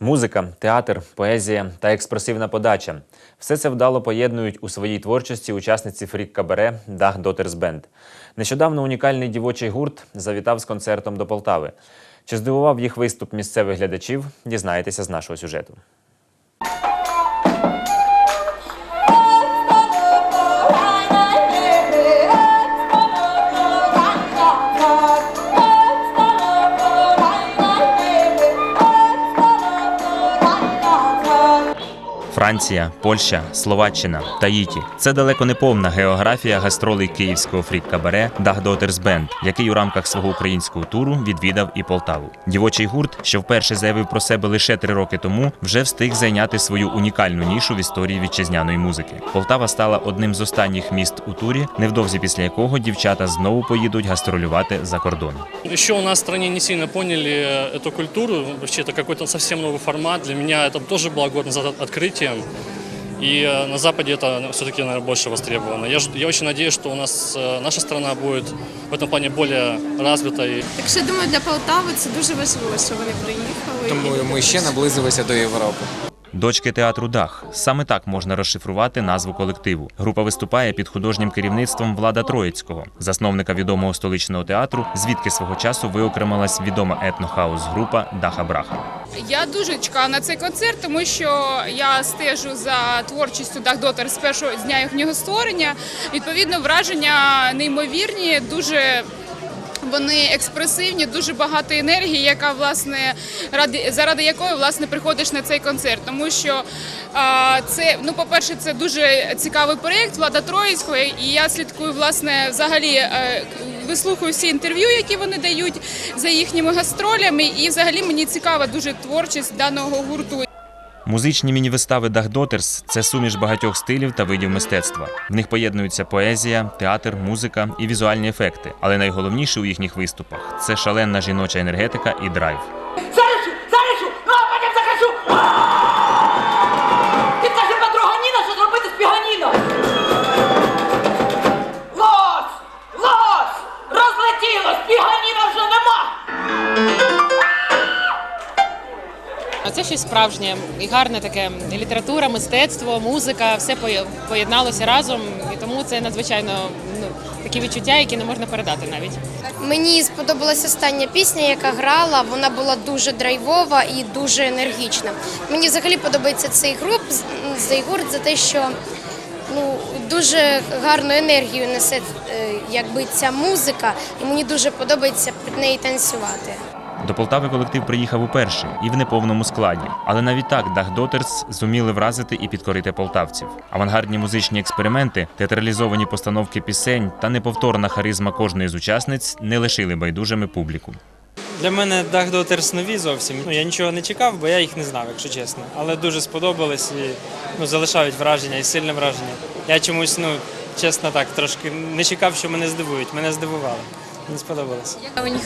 Музика, театр, поезія та експресивна подача все це вдало поєднують у своїй творчості учасниці фрік кабаре Дах Дотерс Бенд. Нещодавно унікальний дівочий гурт завітав з концертом до Полтави. Чи здивував їх виступ місцевих глядачів? Дізнаєтеся з нашого сюжету. Франція, Польща, Словаччина, Таїті це далеко не повна географія гастролей київського фрік-кабаре Дах Дотерс Бенд, який у рамках свого українського туру відвідав і Полтаву. Дівочий гурт, що вперше заявив про себе лише три роки тому, вже встиг зайняти свою унікальну нішу в історії вітчизняної музики. Полтава стала одним з останніх міст у турі, невдовзі після якого дівчата знову поїдуть гастролювати за кордон. Еще у нас в стране не сильно поняли э, эту культуру. Вообще это какой-то совсем новый формат. Для меня это тоже было год назад открытием. И э, на Западе это все-таки, наверное, больше востребовано. Я, ж- я очень надеюсь, что у нас э, наша страна будет в этом плане более развитой. Так що думаю, для Полтави це дуже важливо, що вони приїхали. Тому ми ще наблизилися до Європи. Дочки театру Дах саме так можна розшифрувати назву колективу. Група виступає під художнім керівництвом Влада Троїцького, засновника відомого столичного театру, звідки свого часу виокремилась відома етнохаус група Даха Браха. Я дуже чекаю на цей концерт, тому що я стежу за творчістю Дах Дотер з першого дня їхнього створення. Відповідно, враження неймовірні, дуже. Вони експресивні, дуже багато енергії, яка власне ради заради якої власне приходиш на цей концерт. Тому що це ну, по-перше, це дуже цікавий проєкт Влада Троїцького, і я слідкую власне взагалі. е, Вислухаю всі інтерв'ю, які вони дають за їхніми гастролями, і взагалі мені цікава дуже творчість даного гурту. Музичні міні-вистави Дахдотерс це суміш багатьох стилів та видів мистецтва. В них поєднуються поезія, театр, музика і візуальні ефекти. Але найголовніше у їхніх виступах це шаленна жіноча енергетика і драйв. А Це щось справжнє і гарне таке література, мистецтво, музика, все поєдналося разом, і тому це надзвичайно ну, такі відчуття, які не можна передати навіть. Мені сподобалася остання пісня, яка грала. Вона була дуже драйвова і дуже енергічна. Мені взагалі подобається цей груп, цей гурт за те, що ну дуже гарну енергію несе е, якби ця музика, і мені дуже подобається під неї танцювати. До Полтави колектив приїхав уперше і в неповному складі. Але навіть так Дах Дотерс зуміли вразити і підкорити полтавців. Авангардні музичні експерименти, театралізовані постановки пісень та неповторна харизма кожної з учасниць не лишили байдужими публіку. Для мене Дах Дотерс нові зовсім. Ну, я нічого не чекав, бо я їх не знав, якщо чесно. Але дуже сподобались і ну, залишають враження і сильне враження. Я чомусь, ну, чесно так, трошки не чекав, що мене здивують. Мене здивували Мені сподобалось. У них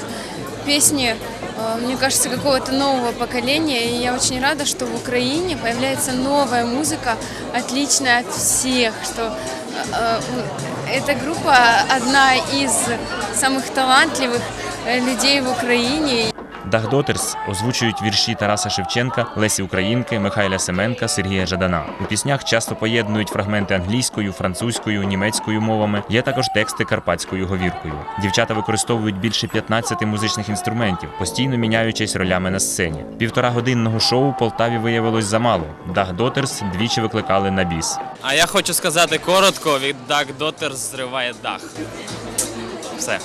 песни, э, мне кажется, какого-то нового поколения, и я очень рада, что в Украине появляется новая музыка, отличная от всех, что э, э, эта группа одна из самых талантливых э, людей в Украине. Дах Дотерс озвучують вірші Тараса Шевченка, Лесі Українки, Михайля Семенка, Сергія Жадана. У піснях часто поєднують фрагменти англійською, французькою, німецькою мовами. Є також тексти карпатською говіркою. Дівчата використовують більше 15 музичних інструментів, постійно міняючись ролями на сцені. Півтора годинного шоу в Полтаві виявилось замало. Дах Дотерс двічі викликали на біс. А я хочу сказати коротко: від Дак Дотер зриває дах. Все.